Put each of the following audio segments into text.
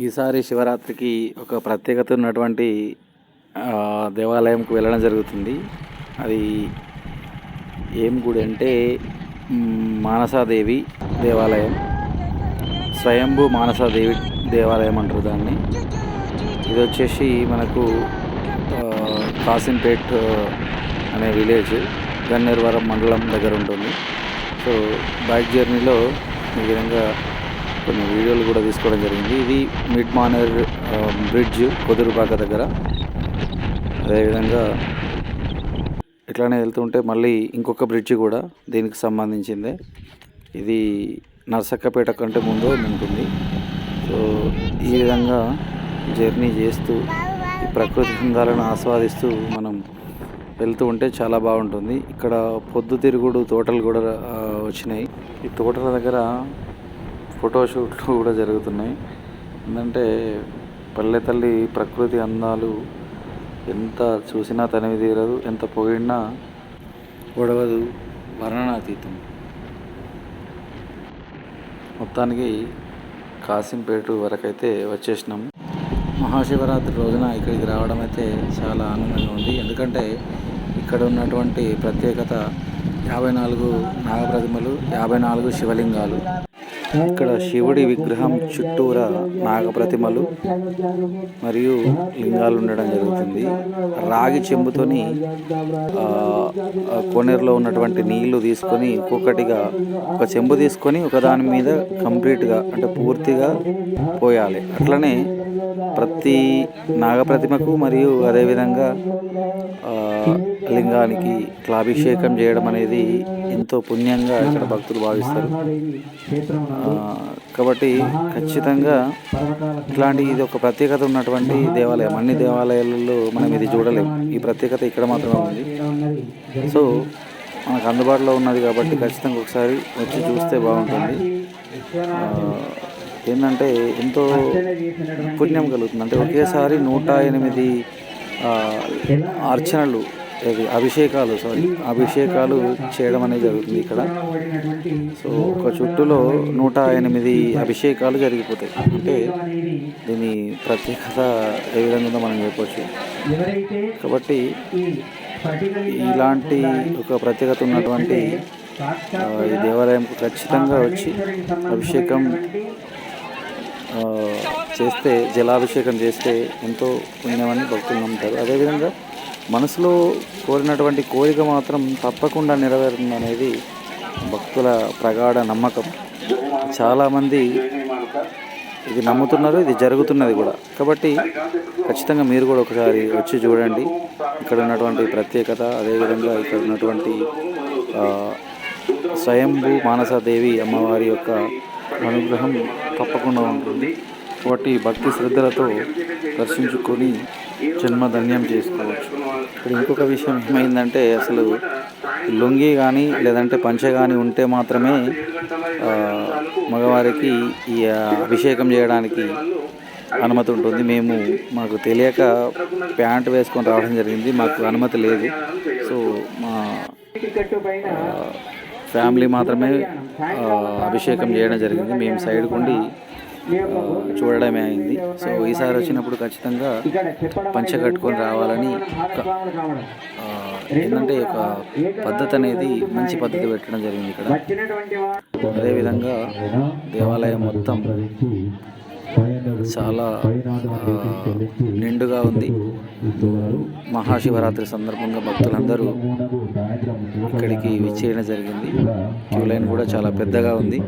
ఈసారి శివరాత్రికి ఒక ప్రత్యేకత ఉన్నటువంటి దేవాలయంకు వెళ్ళడం జరుగుతుంది. అది ఏం గుడి అంటే మానసాదేవి దేవాలయం. స్వయంభూ మానసాదేవి దేవాలయం అంటారు దాన్ని. ఇది వచ్చేసి మనకు కాసింపేట్ అనే విలేజ్ గన్నేరువరం మండలం దగ్గర ఉంటుంది. సో బైక్ జర్నీలో ఈ విధంగా కొన్ని వీడియోలు కూడా తీసుకోవడం జరిగింది. ఇది మిడ్ మానర్ బ్రిడ్జ్ కొదురుపాక దగ్గర. అదేవిధంగా ఇట్లానే వెళ్తుంటే మళ్ళీ ఇంకొక బ్రిడ్జ్ కూడా దీనికి సంబంధించిందే. ఇది నర్సక్కపేట కంటే ముందు ఉంటుంది. సో ఈ విధంగా జర్నీ చేస్తూ ఈ ప్రకృతి అందాలను ఆస్వాదిస్తూ మనం వెళ్తూ ఉంటే చాలా బాగుంటుంది. ఇక్కడ పొద్దుతిరుగుడు తోటలు కూడా వచ్చినాయి. ఈ తోటల దగ్గర ఫోటోషూట్లు కూడా జరుగుతున్నాయి. ఎందుకంటే పల్లె తల్లి ప్రకృతి అందాలు ఎంత చూసినా తనివి తీరదు ఎంత పోయినా గొడవదు వర్ణనాతీతం మొత్తానికి కాసింపేట వరకైతే వచ్చేసినాం. మహాశివరాత్రి రోజున ఇక్కడికి రావడం అయితే చాలా ఆనందంగా ఉంది. ఎందుకంటే ఇక్కడ ఉన్నటువంటి ప్రత్యేకత యాభై నాలుగు నాగప్రతిమలు యాభై నాలుగు శివలింగాలు. ఇక్కడ శివుడి విగ్రహం చుట్టూరా నాగప్రతిమలు మరియు లింగాలు ఉండడం జరుగుతుంది. రాగి చెంబుతోని ఆ, కోనేరులో ఉన్నటువంటి నీళ్ళు తీసుకొని ఒక్కొక్కటిగా ఒక చెంబు తీసుకొని ఒకదాని మీద కంప్లీట్గా అంటే పూర్తిగా పోయాలి. అట్లనే ప్రతి నాగప్రతిమకు మరియు అదేవిధంగా లింగానికి ఇట్లా అభిషేకం చేయడం అనేది ఎంతో పుణ్యంగా ఇక్కడ భక్తులు భావిస్తారు. కాబట్టి ఖచ్చితంగా ఇట్లాంటి ఇది ఒక ప్రత్యేకత ఉన్నటువంటి దేవాలయం. అన్ని దేవాలయాలలో మనం ఇది చూడలేం. ఈ ప్రత్యేకత ఇక్కడ మాత్రమే ఉంది. సో మనకు అందుబాటులో ఉన్నది కాబట్టి ఖచ్చితంగా ఒకసారి వచ్చి చూస్తే బాగుంటుంది. ఏంటంటే ఎంతో పుణ్యం కలుగుతుంది. అంటే ఒకేసారి నూట ఎనిమిది అర్చనలు అభిషేకాలు సారీ అభిషేకాలు చేయడం అనేది జరుగుతుంది ఇక్కడ. సో ఒక చుట్టులో నూట ఎనిమిది అభిషేకాలు జరిగిపోతాయి. అంటే దీని ప్రత్యేకత ఏ విధంగా మనం చెప్పవచ్చు కాబట్టి ఇలాంటి ఒక ప్రత్యేకత ఉన్నటువంటి ఈ దేవాలయంకు ఖచ్చితంగా వచ్చి అభిషేకం చేస్తే జలాభిషేకం చేస్తే ఎంతో పుణ్యమని భక్తులు నమ్ముతారు. అదేవిధంగా మనసులో కోరినటువంటి కోరిక మాత్రం తప్పకుండా నెరవేరుతుంది అనేది భక్తుల ప్రగాఢ నమ్మకం. చాలామంది ఇది నమ్ముతున్నారు ఇది జరుగుతున్నది కూడా. కాబట్టి ఖచ్చితంగా మీరు కూడా ఒకసారి వచ్చి చూడండి. ఇక్కడ ఉన్నటువంటి ప్రత్యేకత అదేవిధంగా ఇక్కడ ఉన్నటువంటి స్వయంభూ మానసాదేవి అమ్మవారి యొక్క అనుగ్రహం తప్పకుండా ఉంటుంది. కాబట్టి భక్తి శ్రద్ధలతో దర్శించుకొని జన్మధన్యం చేసుకోవచ్చు. ఇప్పుడు ఇంకొక విషయం ఏమైందంటే అసలు లుంగి కానీ లేదంటే పంచ కానీ ఉంటే మాత్రమే మగవారికి ఈ అభిషేకం చేయడానికి అనుమతి ఉంటుంది. మేము మాకు తెలియక ప్యాంట్ వేసుకొని రావడం జరిగింది. మాకు అనుమతి లేదు. సో మా ఫ్యామిలీ మాత్రమే అభిషేకం చేయడం జరిగింది. మేము సైడ్ ఉండి చూడడమే అయింది. సో ఈసారి వచ్చినప్పుడు ఖచ్చితంగా పంచ కట్టుకొని రావాలని ఏంటంటే ఒక పద్ధతి అనేది మంచి పద్ధతి పెట్టడం జరిగింది ఇక్కడ. అదేవిధంగా దేవాలయం మొత్తం చాలా నిండుగా ఉంది. మహాశివరాత్రి సందర్భంగా భక్తులందరూ ఇక్కడికి విచ్చేయడం జరిగింది. క్యూ లైన్ కూడా చాలా పెద్దగా ఉంది.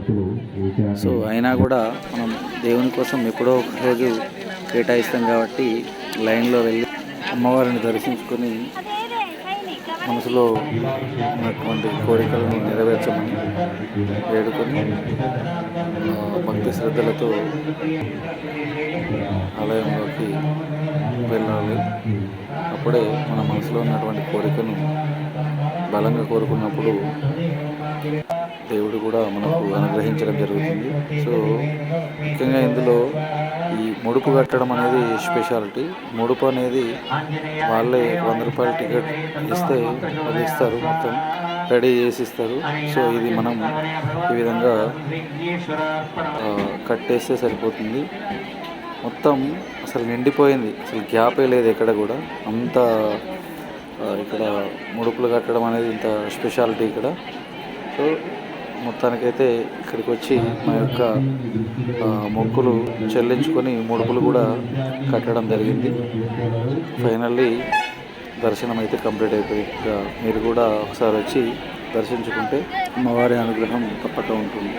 సో అయినా కూడా మనం దేవుని కోసం ఎప్పుడో ఒక రోజు కేటాయిస్తాం కాబట్టి లైన్లో వెళ్ళి అమ్మవారిని దర్శించుకొని మనసులో ఉన్నటువంటి కోరికలను నెరవేర్చమని వేడుకొని భక్తి శ్రద్ధలతో ఆలయంలోకి వెళ్ళాలి. అప్పుడే మన మనసులో ఉన్నటువంటి కోరికను బలంగా కోరుకున్నప్పుడు దేవుడు కూడా మనకు అనుగ్రహించడం జరుగుతుంది. సో ముఖ్యంగా ఇందులో ఈ ముడుపు కట్టడం అనేది స్పెషాలిటీ. ముడుపు అనేది వాళ్ళే వంద రూపాయల టికెట్ ఇస్తే వాళ్ళు ఇస్తారు మొత్తం రెడీ చేసి ఇస్తారు. సో ఇది మనం ఈ విధంగా కట్టేస్తే సరిపోతుంది. మొత్తం అసలు నిండిపోయింది. అసలు గ్యాపే లేదు ఎక్కడ కూడా. అంత ఇక్కడ ముడుపులు కట్టడం అనేది ఇంత స్పెషాలిటీ ఇక్కడ. సో మొత్తానికైతే ఇక్కడికి వచ్చి మా యొక్క మొక్కులు చెల్లించుకొని ముడుపులు కూడా కట్టడం జరిగింది. ఫైనల్లీ దర్శనం అయితే కంప్లీట్ అయిపోయింది మీరు కూడా ఒకసారి వచ్చి దర్శించుకుంటే అమ్మవారి అనుగ్రహం తప్పక ఉంటుంది.